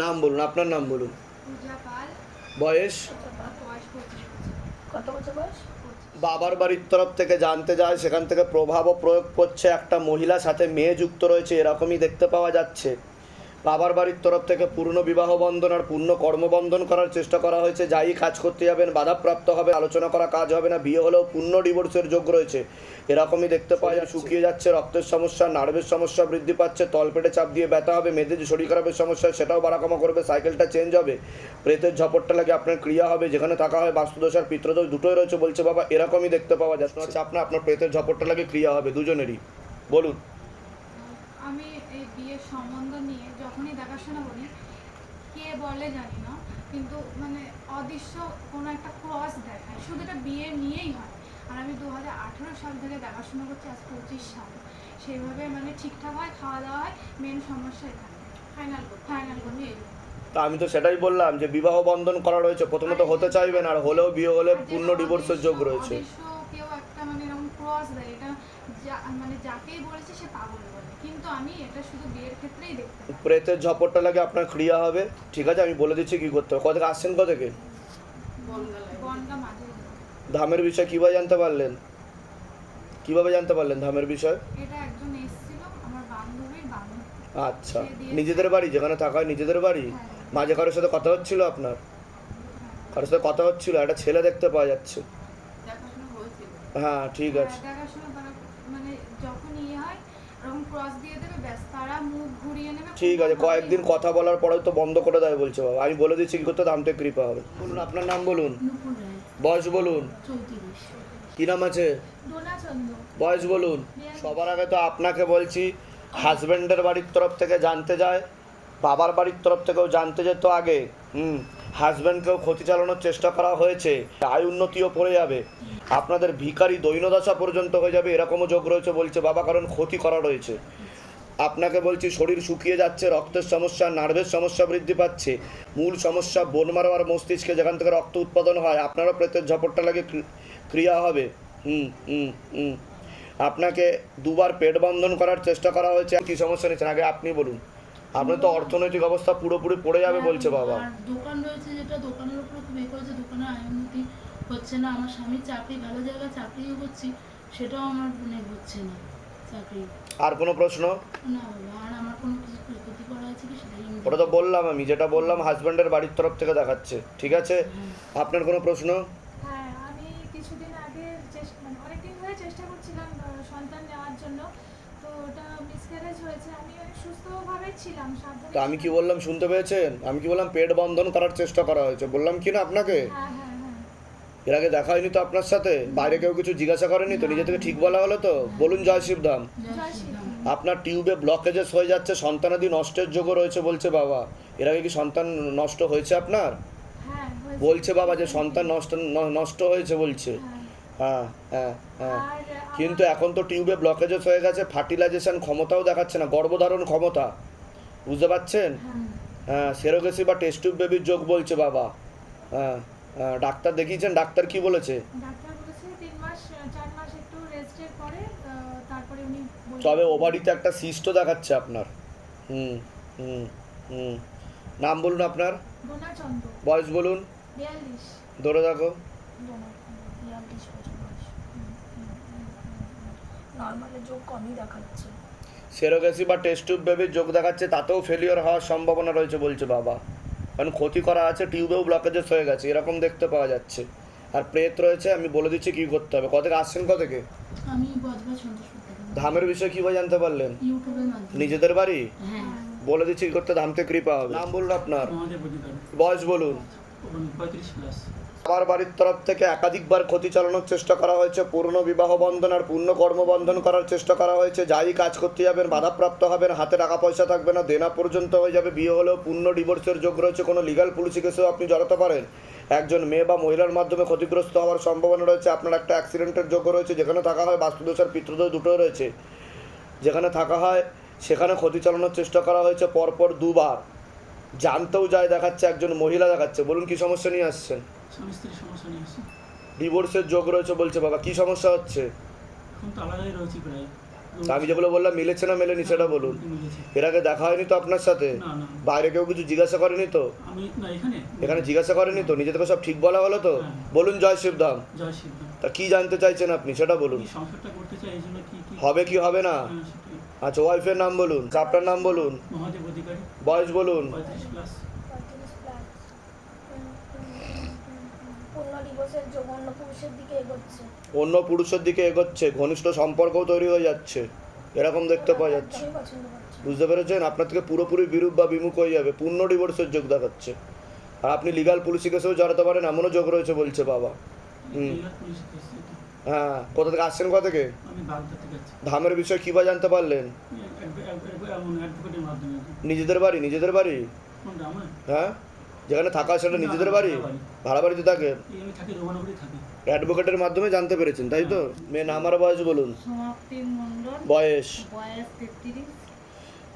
নাম বলুন আপনার নাম বলুন। বয়স? বাবার বাড়ির তরফ থেকে জানতে যায় সেখান থেকে প্রভাবও প্রয়োগ করছে। একটা মহিলা সাথে মেয়ে যুক্ত রয়েছে এরকমই দেখতে পাওয়া যাচ্ছে। বাবার বাড়ির তরফ থেকে পূর্ণ বিবাহ বন্ধন আর পূর্ণ কর্মবন্ধন করার চেষ্টা করা হয়েছে। যাই কাজ করতে যাবেন, বাধাপ্রাপ্ত হবে, আলোচনা করা কাজ হবে না, বিয়ে হলেও পূর্ণ ডিভোর্সের যোগ রয়েছে। এরকমই দেখতে পাওয়া যায়, শুকিয়ে যাচ্ছে, রক্তের সমস্যা, নার্ভের সমস্যা বৃদ্ধি পাচ্ছে, তলপেটে চাপ দিয়ে ব্যথা হবে মেয়েদের যে শরীর খারাপের সমস্যা, সেটাও বাড়াকামা করবে, সাইকেলটা চেঞ্জ হবে, প্রেতের ঝপটটা লাগে, আপনার ক্রিয়া হবে, যেখানে থাকা হয় বাস্তুদোষ আর পিত্রদোষ দুটোই রয়েছে বলছে বাবা, এরকমই দেখতে পাওয়া যাচ্ছে আপনার আপনার প্রেতের ঝপটটা লাগে, ক্রিয়া হবে, দুজনেরই। বলুন। এই বিয়ের সম্বন্ধ নিয়ে যখনই দেখাশোনা করি কে বলে জানি না কিন্তু মানে অদৃশ্য কোনো একটা ক্রস দেখায়। শুধু এটা বিয়ে নিয়েই হয়। আর আমি দু হাজার আঠেরো সাল থেকে দেখাশোনা করছি আজ পঁচিশ সাল। সেইভাবে মানে ঠিকঠাক হয় খাওয়া দাওয়া হয় মেন সমস্যা এখানে। ফাইনাল ফাইনাল করি এই তা আমি তো সেটাই বললাম যে বিবাহ বন্ধন করা রয়েছে প্রথমে তো হতে চাইবেন আর হলেও বিয়ে হলে পূর্ণ ডিভোর্সের যোগ রয়েছে। একটা মানে এরকম ক্রস দেয়। এটা মানে যাকেই বলেছে সে পাগল বলে। কিন্তু আমি এটা শুধু বিয়ের ক্ষেত্রেই দেখতে প্রেতের ঝপটটা লাগে আপনার ক্রিয়া হবে। ঠিক আছে আমি বলে দিচ্ছি কি করতে হবে। কোথা থেকে আসছেন কোথা থেকে? ধামের বিষয় কীভাবে জানতে পারলেন? কীভাবে জানতে পারলেন ধামের বিষয়? এটা একজন এসেছিল আমার বান্ধবীর আচ্ছা নিজেদের বাড়ি যেখানে থাকা হয় নিজেদের বাড়ি? মাঝে কারোর সাথে কথা হচ্ছিল আপনার? কারোর সাথে কথা হচ্ছিল একটা ছেলে দেখতে পাওয়া যাচ্ছে। হ্যাঁ ঠিক আছে। মানে ইয়ে ঠিক আছে কয়েকদিন কথা বলার পরেও তো বন্ধ করে দেয় বলছে বাবা। আমি বলে দিচ্ছি কি করতে দামতে কৃপা হবে। বলুন আপনার নাম বলুন? বয়স বলুন? কি নাম আছে? বয়স বলুন? সবার আগে তো আপনাকে বলছি হাজব্যান্ডের বাড়ির তরফ থেকে জানতে যায়। বাবার বাড়ির তরফ থেকেও জানতে যেত আগে, হুম, হাজব্যান্ডকেও ক্ষতি চালানোর চেষ্টা করা হয়েছে, আয় উন্নতিও পড়ে যাবে। আপনাদের ভিখারি দৈনদশা পর্যন্ত হয়ে যাবে, এরকমও যোগ রয়েছে বলছে বাবা, কারণ ক্ষতি করা রয়েছে। আপনাকে বলছি, শরীর শুকিয়ে যাচ্ছে, রক্তের সমস্যা, নার্ভের সমস্যা বৃদ্ধি পাচ্ছে, মূল সমস্যা বোন মারো আর মস্তিষ্কে যেখান থেকে রক্ত উৎপাদন হয়, আপনারও প্রেতের ঝপটটা লাগে ক্রিয়া হবে। হুম হুম হুম। আপনাকে দুবার পেট বন্ধন করার চেষ্টা করা হয়েছে, কি সমস্যা নিচ্ছেন আগে আপনি বলুন। আপনার তো অর্থনৈতিক অবস্থা পুরোপুরি পড়ে যাবে বলছে বাবা। দোকান রয়েছে যেটা দোকানের উপর খুব এ করেছে দোকানের আয় উন্নতি হচ্ছে না আমার স্বামীর চাকরি ভালো জায়গায় চাকরিও করছি সেটাও আমার মানে হচ্ছে না চাকরি। আর কোনো প্রশ্ন? না বাবা আর আমার কোনো কিছু ক্ষতি করা আছে কি সেটাই আমি ওটা তো বললাম আমি যেটা বললাম হাজব্যান্ডের বাড়ির তরফ থেকে দেখাচ্ছে ঠিক আছে? আপনার কোনো প্রশ্ন? হ্যাঁ আমি কিছুদিন আগে চেষ্টা মানে অনেকদিন ধরে চেষ্টা করছিলাম আহ, সন্তান নেওয়ার জন্য ওটা মিসক্যারেজ হয়েছে আমি অনেক সুস্থভাবে ছিলাম সাবধানে তো আমি কি বললাম শুনতে পেয়েছেন? আমি কি বললাম পেট বন্ধন করার চেষ্টা করা হয়েছে। বললাম কি না আপনাকে? হ্যাঁ হ্যাঁ হ্যাঁ। এর আগে দেখা হয়নি তো আপনার সাথে? বাইরে কেউ কিছু জিজ্ঞাসা করেনি তো? নিজে থেকে ঠিক বলা হলো তো? বলুন জয় শিবধাম। জয় শ্রীরাম আপনার টিউবে ব্লকেজেস হয়ে যাচ্ছে সন্তানাদি নষ্টের যোগও রয়েছে বলছে বাবা। এর আগে কি সন্তান নষ্ট হয়েছে আপনার? হ্যাঁ হয়েছে। বলছে বাবা যে সন্তান নষ্ট ন- নষ্ট হয়েছে বলছে। হ্যাঁ। হ্যাঁ হ্যাঁ হ্যাঁ। কিন্তু এখন তো টিউবে ব্লকেজেস হয়ে গেছে ফার্টিলাইজেশন ক্ষমতাও দেখাচ্ছে না গর্ভধারণ ক্ষমতা। বুঝতে পারছেন? হ্যাঁ। সেরোগেসি বা টেস্ট টিউব বেবির যোগ বলছে বাবা। হ্যাঁ হ্যাঁ, ডাক্তার দেখিয়েছেন ডাক্তার কি বলেছে? তবে ওভারিতে একটা সিস্টও দেখাচ্ছে আপনার। হুম হুম হুম। নাম বলুন আপনার। বয়স বলুন। ধরে দেখো ডোনার বিয়াল্লিশ বছর বয়স নর্মালের যোগ কমই দেখাচ্ছে। সেরোগেসি বা টেস্ট টিউব বেবির যোগ দেখাচ্ছে তাতেও ফেলিওর হওয়ার সম্ভাবনা রয়েছে বলছে বাবা। কারণ ক্ষতি করা আছে টিউবেও ব্লকেজেস হয়ে গেছে এরকম দেখতে পাওয়া যাচ্ছে। আর প্রেত রয়েছে আমি বলে দিচ্ছি কী করতে হবে। কত আসছেন কত থেকে আমি ধামের বিষয়ে কীভাবে জানতে পারলেন? নিজেদের বাড়ি? হ্যাঁ। বলে দিচ্ছি কী করতে ধামতে কৃপা হবে। নাম বলুন আপনার। বয়স বলুন। পঁয়ত্রিশ প্লাস আমার বাড়ির তরফ থেকে একাধিকবার ক্ষতি চালানোর চেষ্টা করা হয়েছে। পূর্ণ বিবাহ বন্ধন আর পূর্ণ কর্মবন্ধন করার চেষ্টা করা হয়েছে। যাই কাজ করতে যাবেন, বাধাপ্রাপ্ত হবেন, হাতে টাকা পয়সা থাকবে না, দেনা পর্যন্ত হয়ে যাবে, বিয়ে হলেও পূর্ণ ডিভোর্সের যোগ রয়েছে কোনো লিগাল পুলিশি কেসেও আপনি জড়াতে পারেন। একজন মেয়ে বা মহিলার মাধ্যমে ক্ষতিগ্রস্ত হওয়ার সম্ভাবনা রয়েছে। আপনার একটা অ্যাক্সিডেন্টের যোগ্য রয়েছে, যেখানে থাকা হয় বাস্তুদোষ আর পিতৃদোষ দুটোই রয়েছে। যেখানে থাকা হয়, সেখানে ক্ষতি চালানোর চেষ্টা করা হয়েছে, পরপর দুবার। জানতেও যায় দেখাচ্ছে একজন মহিলা দেখাচ্ছে। বলুন কি সমস্যা নিয়ে আসছেন? ডিভোর্সের যোগ রয়েছে বলছে বাবা কি সমস্যা হচ্ছে? আমি যেগুলো বললাম মিলেছে না মেলেনি সেটা বলুন। এর আগে দেখা হয়নি তো আপনার সাথে? বাইরে কেউ কিছু জিজ্ঞাসা করেনি তো? এখানে? জিজ্ঞাসা করেনি তো? নিজে থেকে সব ঠিক বলা হলো তো? হ্যাঁ। বলুন জয় শিবধাম। তা কি জানতে চাইছেন আপনি সেটা বলুন। হবে কি হবে না? হ্যাঁ, আচ্ছা ওয়াইফের নাম বলুন। আপনার নাম বলুন। বয়স বলুন। পঁয়ত্রিশ প্লাস পঁয়ত্রিশ প্লাস পূর্ণ দিবসের যোগ অন্য পুরুষের দিকে এগোচ্ছে। অন্য পুরুষের দিকে এগোচ্ছে ঘনিষ্ঠ সম্পর্কও তৈরি হয়ে যাচ্ছে। এরকম দেখতে পাওয়া যাচ্ছে। বুঝতে পেরেছেন? আপনার থেকে পুরোপুরি বিরূপ বা বিমুখ হয়ে যাবে। পূর্ণ ডিভোর্সের যোগ দেখাচ্ছে। আর আপনি লিগাল পুলিশি কেসেও জড়াতে পারেন এমনও যোগ রয়েছে বলছে বাবা। হুম। হ্যাঁ কোথা থেকে আসছেন কোথা থেকে? ধামের বিষয়ে কী বা জানতে পারলেন? মাধ্যমে। নিজেদের বাড়ি নিজেদের বাড়ি? হ্যাঁ যেখানে থাকা সেটা নিজেদের বাড়ি? ভাড়া বাড়িতে থাকে? এই আমি থাকি রোমানগরে থাকি। অ্যাডভোকেটের মাধ্যমে জানতে পেরেছেন তাই তো? মেয়ে নাম আর বয়স বলুন। বয়স? বয়স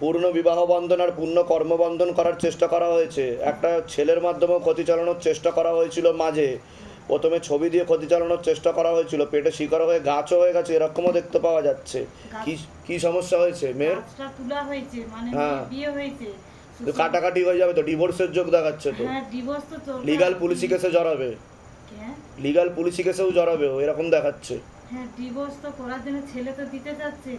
পূর্ণ বিবাহ বন্ধন আর পূর্ণ কর্মবন্ধন করার চেষ্টা করা হয়েছে। একটা ছেলের মাধ্যমেও ক্ষতি চালানোর চেষ্টা করা হয়েছিল মাঝে। প্রথমে ছবি দিয়ে ক্ষতি চালানোর চেষ্টা করা হয়েছিল পেটে শিকার হয়ে গাছও হয়ে গেছে এরকমও দেখতে পাওয়া যাচ্ছে। কি কি সমস্যা হয়েছে মেয়ের? মানে হ্যাঁ। কাটাকাটি হয়ে যাবে তো ডিভোর্সের যোগ দেখাচ্ছে তো। হ্যাঁ লিগাল পুলিশি কেসে জড়াবে। লিগাল পুলিশি কেসেও জড়াবে ও এরকম দেখাচ্ছে। হ্যাঁ ডিভোর্স তো করার জন্য ছেলে তো দিতে যাচ্ছে।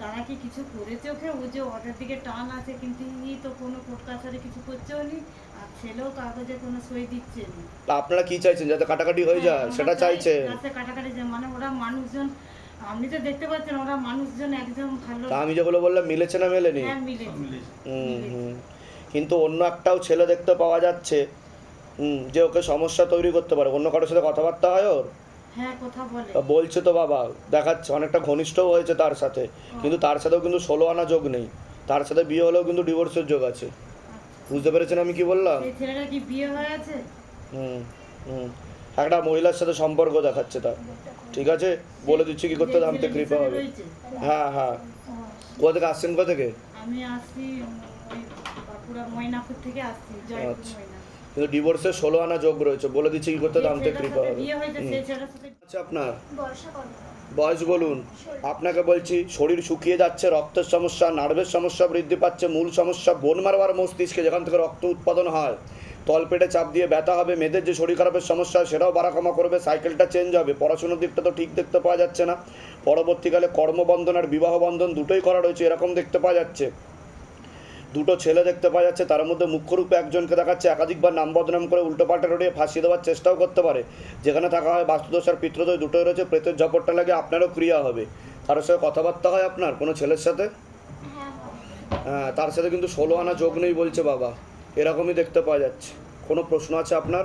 তারা কি কিছু করেছে ওকে? ও যে দিকে টান আছে কিন্তু ই তো কোনো কোর্ট কাছারি কিছু করছেও নি। আর ছেলেও কাগজে কোনো সই দিচ্ছে না। তা আপনারা কি চাইছেন? যাতে কাটাকাটি হয়ে যায় হ্যাঁ, সেটা যাতে কাটাকাটি যায় মানে ওরা মানুষজন আপনি তো দেখতে পাচ্ছেন ওরা মানুষজন একদম ভালো তা আমি যেগুলো বললাম মিলেছে না মেলেনি? হ্যাঁ মিলেছে। হুম, হুম। কিন্তু অন্য একটাও ছেলে দেখতে পাওয়া যাচ্ছে হুম, যে ওকে সমস্যা তৈরি করতে পারে। অন্য কারোর সাথে কথাবার্তা হয় ওর? হ্যাঁ কথা বলে। বলছে তো বাবা দেখাচ্ছে অনেকটা ঘনিষ্ঠও হয়েছে তার সাথে। কিন্তু তার সাথেও কিন্তু ষোলো আনা যোগ নেই। তার সাথে বিয়ে হলেও কিন্তু ডিভোর্সের যোগ আছে। বুঝতে পেরেছেন আমি কি বললাম? এই ছেলেটা কি বিয়ে হয়ে আছে হুম হুম। একটা মহিলার সাথে সম্পর্ক দেখাচ্ছে তার। ঠিক আছে? বলে দিচ্ছি কি করতে আমতে কৃপা হবে। হ্যাঁ হ্যাঁ। কোথা থেকে আসছেন? কোথা থেকে? আমি আসছি ময়নাপুর থেকে আসছি আচ্ছা। কিন্তু ডিভোর্সের ষোলো আনা যোগ রয়েছে। বলে দিচ্ছি কি করতে আমতে ছেলেটার কৃপা হবে। আচ্ছা আপনার? বয়স বলুন। আপনাকে বলছি, শরীর শুকিয়ে যাচ্ছে, রক্তের সমস্যা, নার্ভের সমস্যা বৃদ্ধি পাচ্ছে, মূল সমস্যা বোন মারবার মস্তিষ্কে যেখান থেকে রক্ত উৎপাদন হয়। তলপেটে চাপ দিয়ে ব্যথা হবে মেয়েদের যে শরীর খারাপের সমস্যা সেটাও বাড়াকমা করবে, সাইকেলটা চেঞ্জ হবে, পড়াশোনার দিকটা তো ঠিক দেখতে পাওয়া যাচ্ছে না। পরবর্তীকালে কর্মবন্ধন আর বিবাহ বন্ধন দুটোই করা রয়েছে, এরকম দেখতে পাওয়া যাচ্ছে। দুটো ছেলে দেখতে পাওয়া যাচ্ছে তার মধ্যে মুখ্যরূপে একজনকে দেখাচ্ছে একাধিকবার নাম বদনাম করে উল্টোপাল্টা রড়িয়ে ফাঁসিয়ে দেওয়ার চেষ্টাও করতে পারে। যেখানে থাকা হয় বাস্তুদোষ আর পিতৃদোষ দুটোই রয়েছে প্রেতের ঝপটটা লাগে আপনারও ক্রিয়া হবে। তার সাথে কথাবার্তা হয় আপনার কোনো ছেলের সাথে? হ্যাঁ হ্যাঁ। তার সাথে কিন্তু ষোলো আনা যোগ নেই বলছে বাবা এরকমই দেখতে পাওয়া যাচ্ছে। কোনো প্রশ্ন আছে আপনার?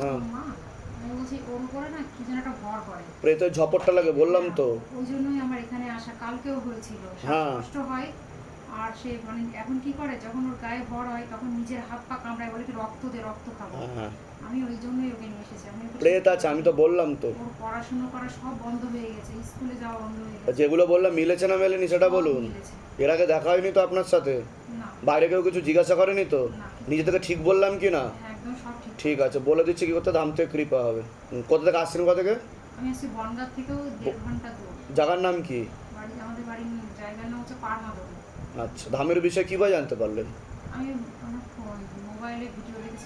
হ্যাঁ। মা আমি বলছি ওর উপরে না কি যেন একটা ভর করে প্রেতের ঝপটটা লাগে বললাম তো। ওই জন্যই আমার এখানে আসা কালকেও হয়েছিল। হ্যাঁ। কষ্ট হয় আর সে মানে এখন কি করে? যখন ওর গায়ে ভর হয় তখন নিজের হাত পা কামড়ায় বলে কি রক্ত দে রক্ত খাব। হ্যাঁ হ্যাঁ। আমি ওই জন্যই ওকে নিয়ে এসেছি। আমি প্রেত আছে আমি তো বললাম তো। ওর পড়াশোনা করা সব বন্ধ হয়ে গেছে স্কুলে যাওয়া বন্ধ হয়ে গেছে। যেগুলো বললাম মিলেছে না মেলেনি সেটা বলুন। এর আগে দেখা হয়নি তো আপনার সাথে? বাইরে কেউ কিছু জিজ্ঞাসা করেনি তো? নিজে থেকে ঠিক বললাম কি না? হ্যাঁ, একদম সব ঠিক। ঠিক আছে বলে দিচ্ছি কি করতে দাম থেকে কৃপা হবে। কোথা থেকে আসছেন কোথা থেকে? আমি আসছি বনগাঁ থেকেও দেড় ঘণ্টা দূর। জায়গার নাম কি? বাড়ি আমাদের বাড়ির জায়গার নাম হচ্ছে পারমাদন আচ্ছা ধামের বিষয়ে কী বা জানতে পারলেন?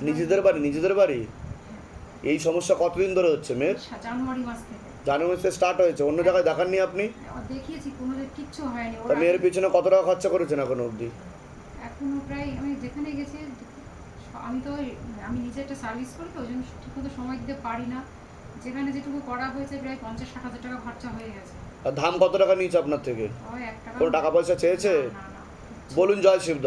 নিজেদের বাড়ি নিজেদের বাড়ি? এই সমস্যা কতদিন ধরে হচ্ছে মেয়ের? জানুয়ারি মাস থেকে। জানুয়ারি থেকে স্টার্ট হয়েছে অন্য জায়গায় দেখাননি আপনি? দেখিয়েছি কোনো কিচ্ছু হয়নি তা মেয়ের পিছনে কত টাকা খরচা করেছেন এখন অবধি? এখনও প্রায় আমি যেখানে গেছি আমি তো আমি নিজে একটা সার্ভিস করি তো ওই জন্য ঠিকমতো সময় দিতে পারি না। যেখানে যেটুকু করা হয়েছে প্রায় পঞ্চাশ ষাট হাজার টাকা খরচা হয়ে গেছে। আর ধাম কত টাকা নিয়েছে আপনার থেকে? কোনো টাকা পয়সা চেয়েছে। বলুন জয় ওকে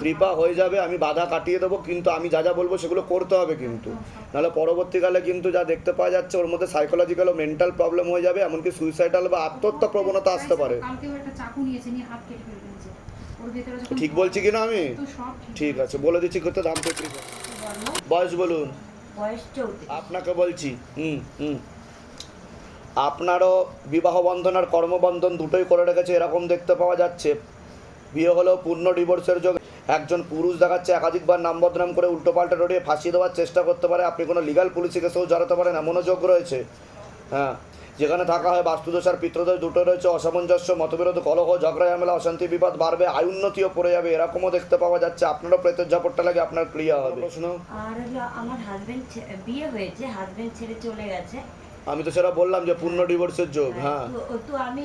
কৃপা হয়ে যাবে আমি বাধা কাটিয়ে দেবো কিন্তু আমি যা যা বলব সেগুলো করতে হবে কিন্তু। নাহলে পরবর্তীকালে কিন্তু যা দেখতে পাওয়া যাচ্ছে ওর মধ্যে সাইকোলজিক্যাল ও মেন্টাল প্রবলেম হয়ে যাবে এমনকি সুইসাইডাল বা আত্মহত্যা প্রবণতা আসতে পারে। কালকেও একটা চাকু নিয়েছে নিয়ে হাত কেটে ফেলবে নিজে ওর ভেতরে যখন ঠিক বলছি কি না আমি ঠিক। আছে বলে দিচ্ছি করতে দাম তো কৃপা বয়স বলুন। আপনাকে বলছি হুম হুম। আপনারও বিবাহ বন্ধন আর কর্মবন্ধন দুটোই করে রেখেছে এরকম দেখতে পাওয়া যাচ্ছে। বিয়ে হলেও পূর্ণ ডিভোর্সের যোগ। একজন পুরুষ দেখাচ্ছে একাধিকবার নাম বদনাম করে উল্টোপাল্টা রড়িয়ে ফাঁসিয়ে দেওয়ার চেষ্টা করতে পারে। আপনি কোনো লিগাল পুলিশি কেসেও জড়াতে পারেন এমনও যোগ রয়েছে। হ্যাঁ যেখানে থাকা হয় বাস্তুদোষ আর পিত্রদোষ দুটো রয়েছে অসামঞ্জস্য মতবিরোধ কলহ ঝগড়া ঝামেলা অশান্তি বিপদ বাড়বে আয় উন্নতিও পড়ে যাবে এরকমও দেখতে পাওয়া যাচ্ছে। আপনারও প্রেতের ঝাপটটা লাগে আপনার ক্রিয়া হবে। প্রশ্ন? আর আমার হাজবেন্ড বিয়ে হয়েছে হাজবেন্ড ছেড়ে চলে গেছে। আমি তো সেটা বললাম যে পূর্ণ ডিভোর্সের যোগ হ্যাঁ তো- তো আমি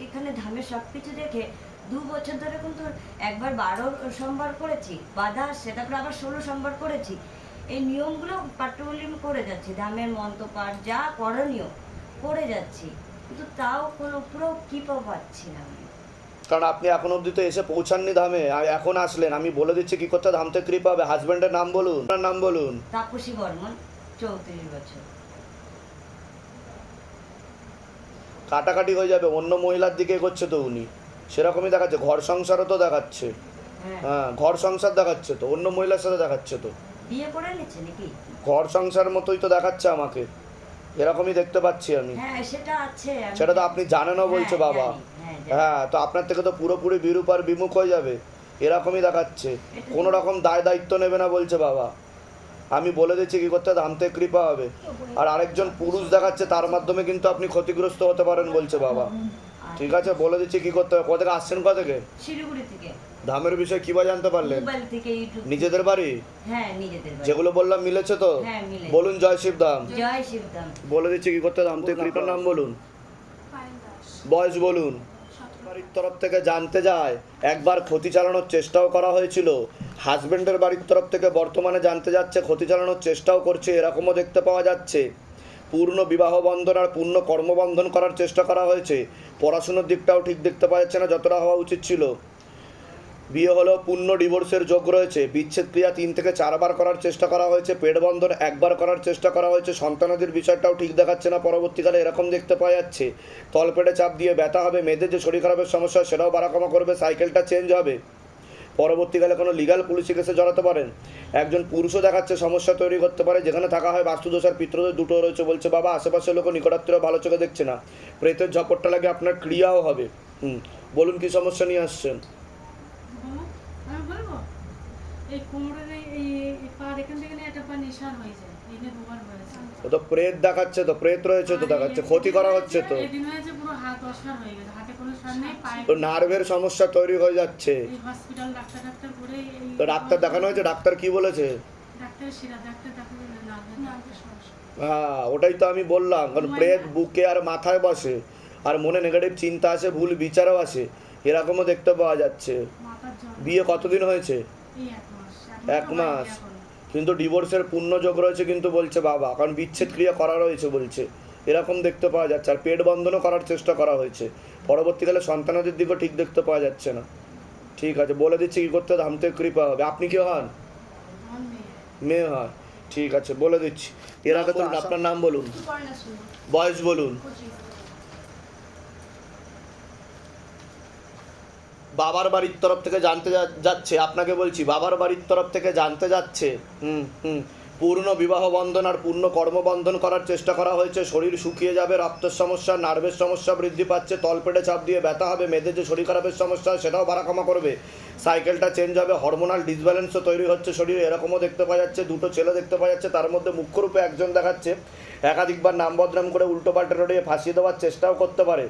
এখানে ধামের সব কিছু দেখে দু বছর ধরে কিন্তু একবার বারো সোমবার করেছি বাধা আসছে তারপরে আবার ষোলো সোমবার করেছি। এই নিয়মগুলো পাট্টলিম করে যাচ্ছি ধামের মন্ত্রপাঠ যা করণীয় করে যাচ্ছি। কিন্তু তাও কোনো পুরো কিপা পাচ্ছি না আমি। কারণ আপনি এখন অব্দি তো এসে পৌঁছাননি ধামে এখন আসলেন আমি বলে দিচ্ছি কি করতে ধাম থেকে কৃপা হবে হাজব্যান্ডের নাম বলুন। আপনার নাম বলুন। তাপসী বর্মন চৌত্রিশ বছর। কাটাকাটি হয়ে যাবে অন্য মহিলার দিকে করছে তো উনি। সেরকমই দেখাচ্ছে ঘর সংসারও তো দেখাচ্ছে। হ্যাঁ। হ্যাঁ ঘর সংসার দেখাচ্ছে তো অন্য মহিলার সাথে দেখাচ্ছে তো। বিয়ে করে নিচ্ছে নাকি? ঘর সংসার মতোই তো দেখাচ্ছে আমাকে এরকমই দেখতে পাচ্ছি আমি। হ্যাঁ সেটা আছে সেটা তো আপনি জানেনও বলছে হ্যাঁ, বাবা হ্যাঁ, তো আপনার থেকে তো পুরোপুরি বিরূপ আর বিমুখ হয়ে যাবে এরকমই দেখাচ্ছে। কোনো রকম দায় দায়িত্ব নেবে না বলছে বাবা। আমি বলে দিচ্ছি কি করতে ধাম কৃপা হবে। আর আরেকজন পুরুষ দেখাচ্ছে তার মাধ্যমে কিন্তু আপনি ক্ষতিগ্রস্ত হতে পারেন বলছে বাবা। ঠিক আছে বলে দিচ্ছি কি করতে হবে। কোথা থেকে আসছেন কোথা থেকে? শিলিগুড়ি থেকে। ধামের বিষয়ে কিবা জানতে পারলেন? মোবাইল থেকে ইউটিউব নিজেদের বাড়ি? হ্যাঁ নিজেদের বাড়ি। যেগুলো বললাম মিলেছে তো? হ্যাঁ, মিলেছে। বলুন জয় শিব ধাম। জয় শিবদাম বলে দিচ্ছি কি করতে ধাম থেকে কৃপার নাম বলুন। বয়স বলুন। বাড়ির তরফ থেকে জানতে যায় একবার ক্ষতি চালানোর চেষ্টাও করা হয়েছিল। হাজবেন্ডের বাড়ির তরফ থেকে বর্তমানে জানতে যাচ্ছে ক্ষতি চালানোর চেষ্টাও করছে এরকমও দেখতে পাওয়া যাচ্ছে। পূর্ণ বিবাহ বন্ধন আর পূর্ণ কর্মবন্ধন করার চেষ্টা করা হয়েছে। পড়াশুনোর দিকটাও ঠিক দেখতে পাওয়া যাচ্ছে না, যতটা হওয়া উচিত ছিল। বিয়ে হলেও পূর্ণ ডিভোর্সের যোগ রয়েছে। বিচ্ছেদ ক্রিয়া তিন থেকে চারবার করার চেষ্টা করা হয়েছে। পেট বন্ধন একবার করার চেষ্টা করা হয়েছে। সন্তানাদির বিষয়টাও ঠিক দেখাচ্ছে না, পরবর্তীকালে এরকম দেখতে পাওয়া যাচ্ছে। তলপেটে চাপ দিয়ে ব্যথা হবে, মেয়েদের যে শরীর খারাপের সমস্যা সেটাও বাড়াকমা করবে, সাইকেলটা চেঞ্জ হবে। পরবর্তীকালে কোনো লিগাল পুলিশি কেসে জড়াতে পারেন। একজন পুরুষও দেখাচ্ছে সমস্যা তৈরি করতে পারে, যেখানে থাকা হয় বাস্তুদোষ আর পিত্রদোষ দুটো রয়েছে বলছে, বাবা, আশেপাশের লোক নিকটাত্মীয় ভালো চোখে দেখছে না। প্রেতের ঝপটটা লাগে, আপনার ক্রিয়াও হবে। হুম, বলুন কি সমস্যা নিয়ে আসছেন? এই কোমরের এই এই- এই পার এখান থেকে একটা পা নিশান হয়ে যায়। এই নিয়ে দুবার হয়েছে ও তো প্রেত দেখাচ্ছে তো প্রেত রয়েছে তো দেখাচ্ছে ক্ষতি করা হচ্ছে তো। এদিন হয়েছে পুরো হাত অসার হয়ে গেছে হাতে কোনো সার নেই পায়ে তো নার্ভের সমস্যা তৈরি হয়ে যাচ্ছে। ডাক্তার ডাক্তার করে এই তো ডাক্তার দেখানো হয়েছে ডাক্তার কি বলেছে? হ্যাঁ ওটাই তো আমি বললাম কারণ প্রেত বুকে আর মাথায় বসে আর মনে নেগেটিভ চিন্তা আসে ভুল বিচারও আসে এরকমও দেখতে পাওয়া যাচ্ছে। বিয়ে কতদিন হয়েছে? এক মাস। কিন্তু ডিভোর্সের পূর্ণ যোগ রয়েছে কিন্তু বলছে বাবা কারণ বিচ্ছেদ ক্রিয়া করা রয়েছে বলছে। এরকম দেখতে পাওয়া যাচ্ছে আর পেট বন্ধনও করার চেষ্টা করা হয়েছে। পরবর্তীকালে সন্তানাদের দিকেও ঠিক দেখতে পাওয়া যাচ্ছে না। ঠিক আছে বলে দিচ্ছি কি করতে থেকে কৃপা হবে। আপনি কি হন? মেয়ে হয় ঠিক আছে বলে দিচ্ছি। এর আগে তো আপনার নাম বলুন। বয়স বলুন। বাবার বাড়ির তরফ থেকে জানতে যাচ্ছে, আপনাকে বলছি, বাবার বাড়ির তরফ থেকে জানতে যাচ্ছে, হুম হুম, পূর্ণ বিবাহ বন্ধন আর পূর্ণ কর্মবন্ধন করার চেষ্টা করা হয়েছে, শরীর শুকিয়ে যাবে রক্তের সমস্যা, নার্ভের সমস্যা বৃদ্ধি পাচ্ছে তলপেটে চাপ দিয়ে ব্যথা হবে মেয়েদের যে শরীর খারাপের সমস্যা, সেটাও বাড়াকামা করবে, সাইকেলটা চেঞ্জ হবে হরমোনাল ডিসব্যালেন্সও তৈরি হচ্ছে শরীরে, এরকমও দেখতে পাওয়া যাচ্ছে, দুটো ছেলে দেখতে পাওয়া যাচ্ছে, তার মধ্যে মুখ্যরূপে একজন দেখাচ্ছে, একাধিকবার নাম বদনাম করে উল্টো পাল্টা রড়িয়ে ফাঁসিয়ে দেওয়ার চেষ্টাও করতে পারে,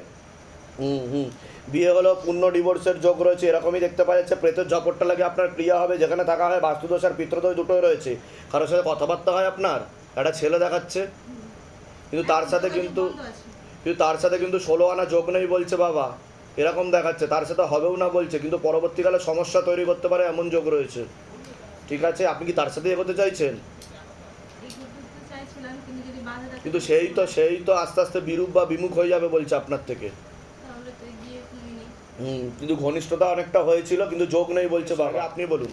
হুম হুম বিয়ে হলো, পূর্ণ ডিভোর্সের যোগ রয়েছে, এরকমই দেখতে পাওয়া যাচ্ছে। প্রেতের ঝপটটা লাগে আপনার ক্রিয়া হবে, যেখানে থাকা হয় বাস্তুদোষ আর পিত্রদোষ দুটোই রয়েছে। কারোর সাথে কথাবার্তা হয় আপনার? একটা ছেলে দেখাচ্ছে। কিন্তু তার সাথে কিন্তু কিন্তু তার সাথে কিন্তু ষোলো আনা যোগ নেই বলছে বাবা। এরকম দেখাচ্ছে, তার সাথে হবেও না বলছে, কিন্তু পরবর্তীকালে সমস্যা তৈরি করতে পারে, এমন যোগ রয়েছে। ঠিক আছে, আপনি কি তার সাথে এগোতে চাইছেন? কিন্তু সেই তো সেই তো আস্তে আস্তে বিরূপ বা বিমুখ হয়ে যাবে বলছে আপনার থেকে তাহলে তো গিয়ে কমিনি হুম কিন্তু ঘনিষ্ঠতা অনেকটা হয়েছিল কিন্তু যোগ নেই বলছে বাবা। আপনি বলুন।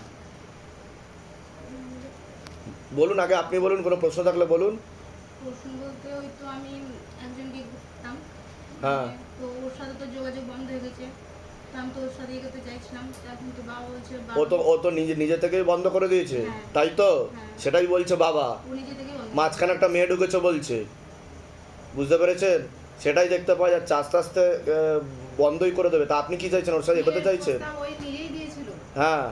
বলুন আগে আপনি বলুন কোনো প্রশ্ন থাকলে বলুন। প্রশ্ন বলতে ওই তো আমি একজনকে ঘুরতাম। হ্যাঁ। তো ওর সাথে তো যোগাযোগ বন্ধ হয়ে গেছে। আমি তো ওর সাথে এগোতে চাইছিলাম এখন তো বাবা বলছে ও তো ও তো নিজে নিজে থেকেই বন্ধ করে দিয়েছে। হ্যাঁ। তাই তো? হ্যাঁ। সেটাই বলছে বাবা। মাঝখানে একটা মেয়ে ঢুকেছে বলছে। বুঝতে পেরেছেন? সেটাই দেখতে পাওয়া যাচ্ছে আস্তে আস্তে বন্ধই করে দেবে। তা আপনি কি চাইছেন? ওর সাথে এগোতে চাইছেন? হ্যাঁ।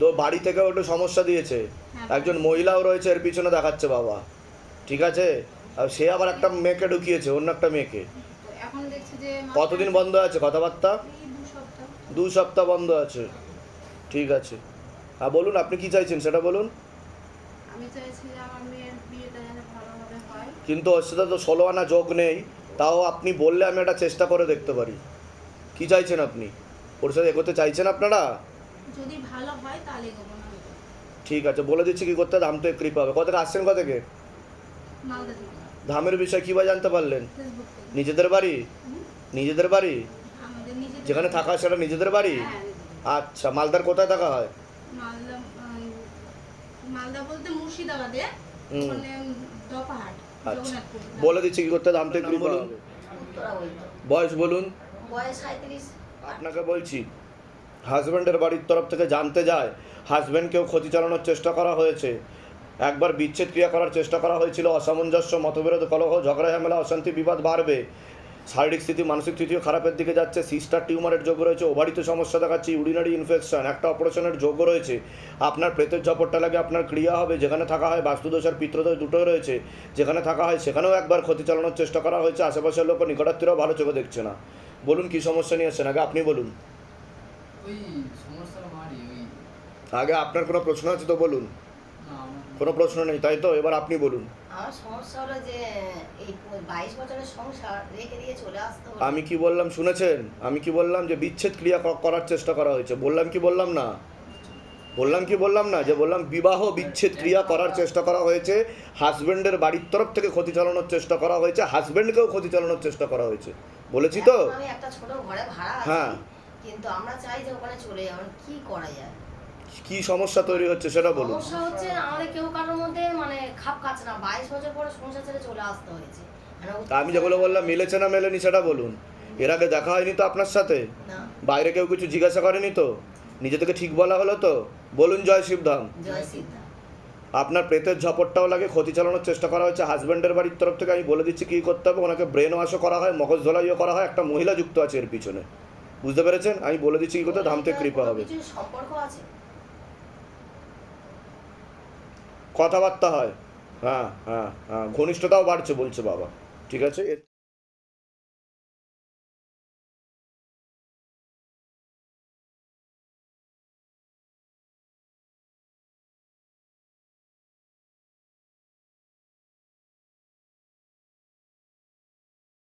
তো বাড়ি থেকেও একটু সমস্যা দিয়েছে। হ্যাঁ, একজন মহিলাও রয়েছে এর পিছনে দেখাচ্ছে বাবা। ঠিক আছে? আর সে আবার একটা মেয়েকে ঢুকিয়েছে অন্য একটা মেয়েকে। কতদিন বন্ধ আছে কথাবার্তা? দু সপ্তাহ বন্ধ আছে। ঠিক আছে। হ্যাঁ বলুন আপনি কি চাইছেন সেটা বলুন। আমি চাইছি আমার মেয়ের বিয়েটা যেন ভালোভাবে হয়। কিন্তু ওর সাথে তো ষোলো আনা যোগ নেই তাও আপনি বললে আমি একটা চেষ্টা করে দেখতে পারি। কি চাইছেন আপনি? ওর সাথে এগোতে চাইছেন আপনারা? যদি ভালো হয় তাহলে এগোবো না ঠিক আছে বলে দিচ্ছি কি করতে ধাম থেকে কৃপা হবে। কত থেকে আসছেন কত থেকে মালদা থেকে। ধামের বিষয়ে কীভাবে জানতে পারলেন? নিজেদের বাড়ি? নিজেদের বাড়ি? যেখানে থাকা হয় সেটা নিজেদের বাড়ি? হ্যাঁ আচ্ছা মালদার কোথায় থাকা হয়? মালদা উম, মালদা বলতে মুর্শিদাবাদে হুম। ওখানে দপাহাট আচ্ছা। বলে দিচ্ছি কি করতে ধাম থেকে হবে বয়স বলুন। বয়স আপনাকে বলছি হাজব্যান্ডের বাড়ির তরফ থেকে জানতে যায় হাজব্যান্ডকেও ক্ষতি চালানোর চেষ্টা করা হয়েছে। একবার বিচ্ছেদ ক্রিয়া করার চেষ্টা করা হয়েছিল। অসামঞ্জস্য মতবিরোধ কলহ ঝগড়া ঝামেলা অশান্তি বিবাদ বাড়বে। শারীরিক স্থিতি মানসিক স্থিতিও খারাপের দিকে যাচ্ছে। সিস্টার টিউমারের যোগ রয়েছে ওভারিতে সমস্যা দেখাচ্ছে ইউরিনারি ইনফেকশন একটা অপারেশনের যোগ রয়েছে। আপনার প্রেতের ঝপটটা লাগে আপনার ক্রিয়া হবে যেখানে থাকা হয় বাস্তুদোষ আর পিত্রদোষ দুটোই রয়েছে। যেখানে থাকা হয় সেখানেও একবার ক্ষতি চালানোর চেষ্টা করা হয়েছে আশেপাশের লোক নিকটাত্মীয়রাও ভালো চোখে দেখছে না। বলুন কি সমস্যা নিয়ে এসছেন আগে আপনি বলুন। আগে আপনার কোনো প্রশ্ন আছে তো বলুন। কোনো প্রশ্ন নেই তাই তো? এবার আপনি বলুন। আমার সমস্যা হলো যে এই বাইশ বছরের সংসার রেখে দিয়ে চলে আসতে আমি কি বললাম শুনেছেন? আমি কি বললাম যে বিচ্ছেদ ক্রিয়া করার চেষ্টা করা হয়েছে? বললাম কি বললাম না? বললাম কি বললাম না? যে বললাম বিবাহ বিচ্ছেদ ক্রিয়া করার চেষ্টা করা হয়েছে হাজবেন্ডের বাড়ির তরফ থেকে ক্ষতি চালানোর চেষ্টা করা হয়েছে হাজবেন্ডকেও ক্ষতি চালানোর চেষ্টা করা হয়েছে। বলেছি তো? আমি একটা ছোট ঘরে ভাড়া হ্যাঁ। কিন্তু আমরা চাই যে ওখানে চলে যাবেন কি করা যায়? কি সমস্যা তৈরি হচ্ছে সেটা বলুন। সমস্যা হচ্ছে আমাদের কেউ কারোর মধ্যে মানে খাপ খাচ্ছে না। বাইশ বছর পরে সংসার ছেড়ে চলে আসতে হয়েছে। মানে তা আমি যেগুলো বললাম মিলেছে না মেলেনি সেটা বলুন। এর আগে দেখা হয়নি তো আপনার সাথে? না। বাইরে কেউ কিছু জিজ্ঞাসা করেনি তো? নিজে থেকে ঠিক বলা হলো তো? বলুন জয় শিবধাম। আপনার প্রেতের ঝপটটাও লাগে ক্ষতি চালানোর চেষ্টা করা হচ্ছে হাজব্যান্ডের বাড়ির তরফ থেকে আমি বলে দিচ্ছি কী করতে হবে। ওনাকে ব্রেন ওয়াশও করা হয় মগজ ধোলাইও করা হয়। একটা মহিলা যুক্ত আছে এর পিছনে। বুঝতে পেরেছেন? আমি বলে দিচ্ছি কী করতে ধাম থেকে কৃপা হবে। কিছু সম্পর্ক আছে। কথাবার্তা হয়। হ্যাঁ হ্যাঁ হ্যাঁ ঘনিষ্ঠতাও বাড়ছে বলছে বাবা। ঠিক আছে?